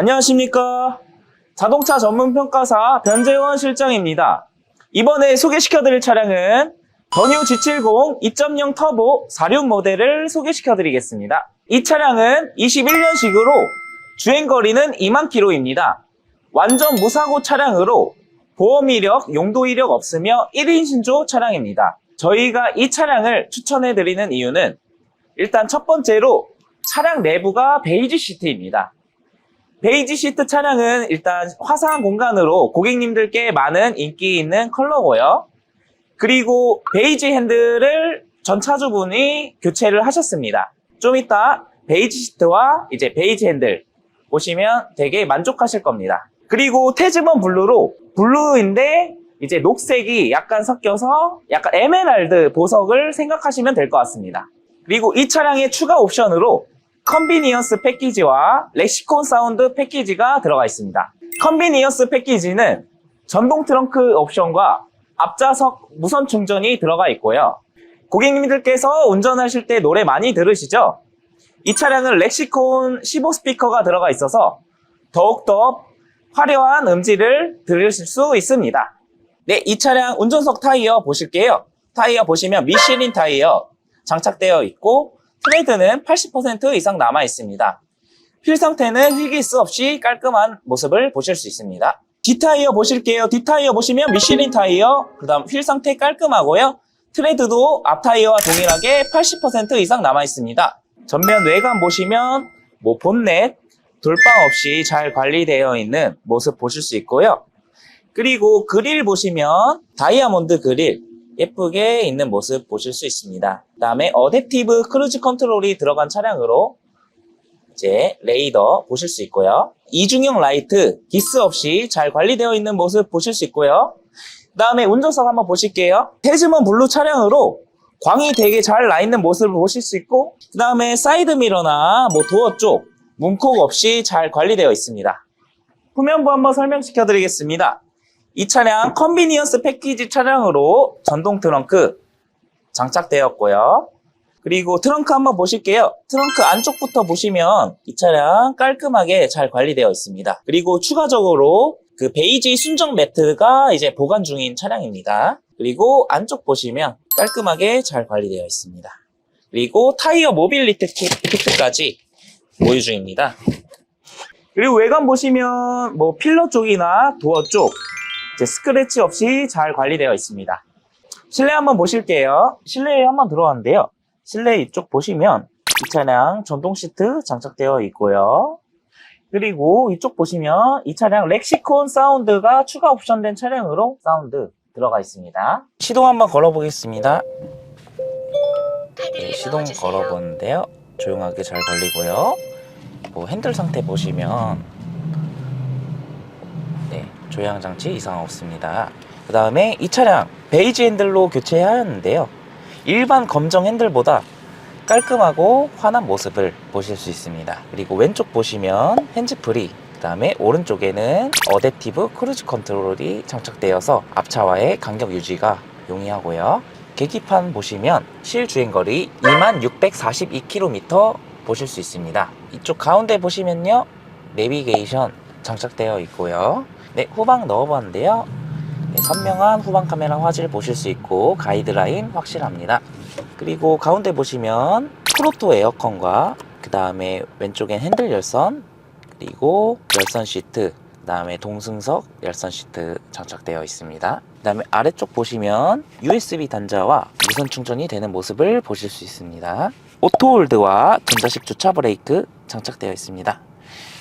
안녕하십니까. 자동차 전문 평가사 변재원 실장입니다. 이번에 소개시켜드릴 차량은 더뉴 G70 2.0 터보 46 모델을 소개시켜드리겠습니다. 이 차량은 21년식으로 주행거리는 2만 킬로입니다. 완전 무사고 차량으로 보험 이력, 용도 이력 없으며 1인 신조 차량입니다. 저희가 이 차량을 추천해드리는 이유는 일단 첫 번째로 차량 내부가 베이지 시트입니다. 베이지 시트 차량은 일단 화사한 공간으로 고객님들께 많은 인기 있는 컬러고요. 그리고 베이지 핸들을 전 차주분이 교체를 하셨습니다. 좀 이따 베이지 시트와 이제 베이지 핸들 보시면 되게 만족하실 겁니다. 그리고 태즈먼 블루로 블루인데 이제 녹색이 약간 섞여서 약간 에메랄드 보석을 생각하시면 될 것 같습니다. 그리고 이 차량의 추가 옵션으로 컨비니언스 패키지와 렉시콘 사운드 패키지가 들어가 있습니다. 컨비니언스 패키지는 전동 트렁크 옵션과 앞좌석 무선 충전이 들어가 있고요. 고객님들께서 운전하실 때 노래 많이 들으시죠? 이 차량은 렉시콘 15 스피커가 들어가 있어서 더욱더 화려한 음질을 들으실 수 있습니다. 네, 이 차량 운전석 타이어 보실게요. 타이어 보시면 미쉐린 타이어 장착되어 있고 트레드는 80% 이상 남아 있습니다. 휠 상태는 휠기스 없이 깔끔한 모습을 보실 수 있습니다. 뒷타이어 보실게요. 뒷타이어 보시면 미쉐린 타이어, 그 다음 휠 상태 깔끔하고요. 트레드도 앞타이어와 동일하게 80% 이상 남아 있습니다. 전면 외관 보시면 뭐 본넷, 돌방 없이 잘 관리되어 있는 모습 보실 수 있고요. 그리고 그릴 보시면 다이아몬드 그릴 예쁘게 있는 모습 보실 수 있습니다. 그 다음에 어댑티브 크루즈 컨트롤이 들어간 차량으로 이제 레이더 보실 수 있고요. 이중형 라이트 기스 없이 잘 관리되어 있는 모습 보실 수 있고요. 그 다음에 운전석 한번 보실게요. 태즈먼 블루 차량으로 광이 되게 잘 나 있는 모습을 보실 수 있고 그 다음에 사이드 미러나 뭐 도어 쪽 문콕 없이 잘 관리되어 있습니다. 후면부 한번 설명시켜 드리겠습니다. 이 차량 컨비니언스 패키지 차량으로 전동 트렁크 장착되었고요. 그리고 트렁크 한번 보실게요. 트렁크 안쪽부터 보시면 이 차량 깔끔하게 잘 관리되어 있습니다. 그리고 추가적으로 그 베이지 순정 매트가 이제 보관 중인 차량입니다. 그리고 안쪽 보시면 깔끔하게 잘 관리되어 있습니다. 그리고 타이어 모빌리티 키트까지 보유 중입니다. 그리고 외관 보시면 뭐 필러 쪽이나 도어 쪽 이제 스크래치 없이 잘 관리되어 있습니다. 실내 한번 보실게요. 실내에 한번 들어왔는데요. 실내 이쪽 보시면 이 차량 전동 시트 장착되어 있고요. 그리고 이쪽 보시면 이 차량 렉시콘 사운드가 추가 옵션된 차량으로 사운드 들어가 있습니다. 시동 한번 걸어보겠습니다. 네, 시동 걸어보는데요. 조용하게 잘 걸리고요. 뭐 핸들 상태 보시면 네, 조향 장치 이상 없습니다. 그 다음에 이 차량 베이지 핸들로 교체하였는데요. 일반 검정 핸들보다 깔끔하고 환한 모습을 보실 수 있습니다. 그리고 왼쪽 보시면 핸즈프리, 그 다음에 오른쪽에는 어댑티브 크루즈 컨트롤이 장착되어서 앞차와의 간격 유지가 용이하고요. 계기판 보시면 실주행거리 2642km 보실 수 있습니다. 이쪽 가운데 보시면요. 내비게이션 장착되어 있고요. 네, 후방 넣어봤는데요. 네, 선명한 후방 카메라 화질 보실 수 있고 가이드라인 확실합니다. 그리고 가운데 보시면 프로토 에어컨과 그 다음에 왼쪽엔 핸들 열선 그리고 열선 시트 그 다음에 동승석 열선 시트 장착되어 있습니다. 그 다음에 아래쪽 보시면 USB 단자와 무선 충전이 되는 모습을 보실 수 있습니다. 오토홀드와 전자식 주차 브레이크 장착되어 있습니다.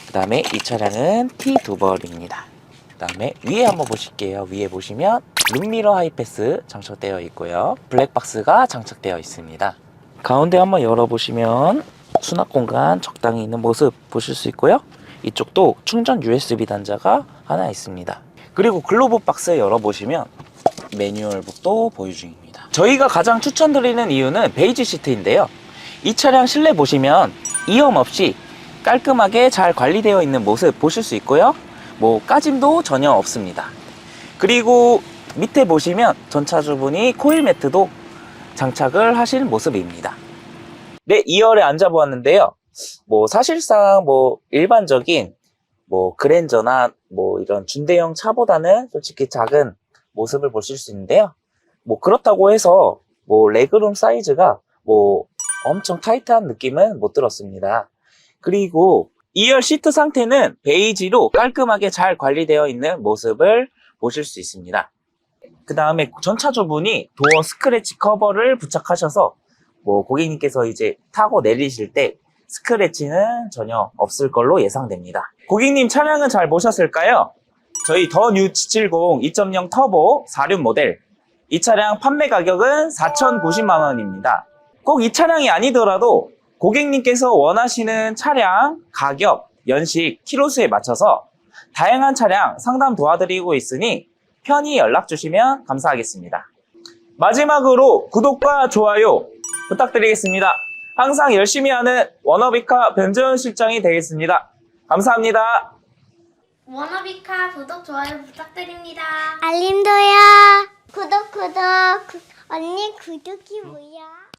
그 다음에 이 차량은 T2벌입니다. 그 다음에 위에 한번 보실게요. 위에 보시면 룸미러 하이패스 장착되어 있고요. 블랙박스가 장착되어 있습니다. 가운데 한번 열어보시면 수납 공간 적당히 있는 모습 보실 수 있고요. 이쪽도 충전 USB 단자가 하나 있습니다. 그리고 글로브 박스 열어보시면 매뉴얼북도 보유 중입니다. 저희가 가장 추천드리는 이유는 베이지 시트인데요. 이 차량 실내 보시면 이염 없이 깔끔하게 잘 관리되어 있는 모습 보실 수 있고요. 뭐 까짐도 전혀 없습니다. 그리고 밑에 보시면 전차주분이 코일 매트도 장착을 하실 모습입니다. 네, 2열에 앉아보았는데요. 뭐 사실상 뭐 일반적인 뭐 그랜저나 뭐 이런 준대형 차보다는 솔직히 작은 모습을 보실 수 있는데요. 뭐 그렇다고 해서 뭐 레그룸 사이즈가 뭐 엄청 타이트한 느낌은 못 들었습니다. 그리고 2열 시트 상태는 베이지로 깔끔하게 잘 관리되어 있는 모습을 보실 수 있습니다. 그 다음에 전차주분이 도어 스크래치 커버를 부착하셔서 뭐 고객님께서 이제 타고 내리실 때 스크래치는 전혀 없을 걸로 예상됩니다. 고객님 차량은 잘 보셨을까요? 저희 더 뉴 770 2.0 터보 4륜 모델 이 차량 판매 가격은 4,090만 원입니다. 꼭 이 차량이 아니더라도 고객님께서 원하시는 차량, 가격, 연식, 키로수에 맞춰서 다양한 차량 상담 도와드리고 있으니 편히 연락 주시면 감사하겠습니다. 마지막으로 구독과 좋아요 부탁드리겠습니다. 항상 열심히 하는 워너비카 변재현 실장이 되겠습니다. 감사합니다. 워너비카 구독, 좋아요 부탁드립니다. 알림도요. 구독 구독. 구- 언니 구독이 뭐야?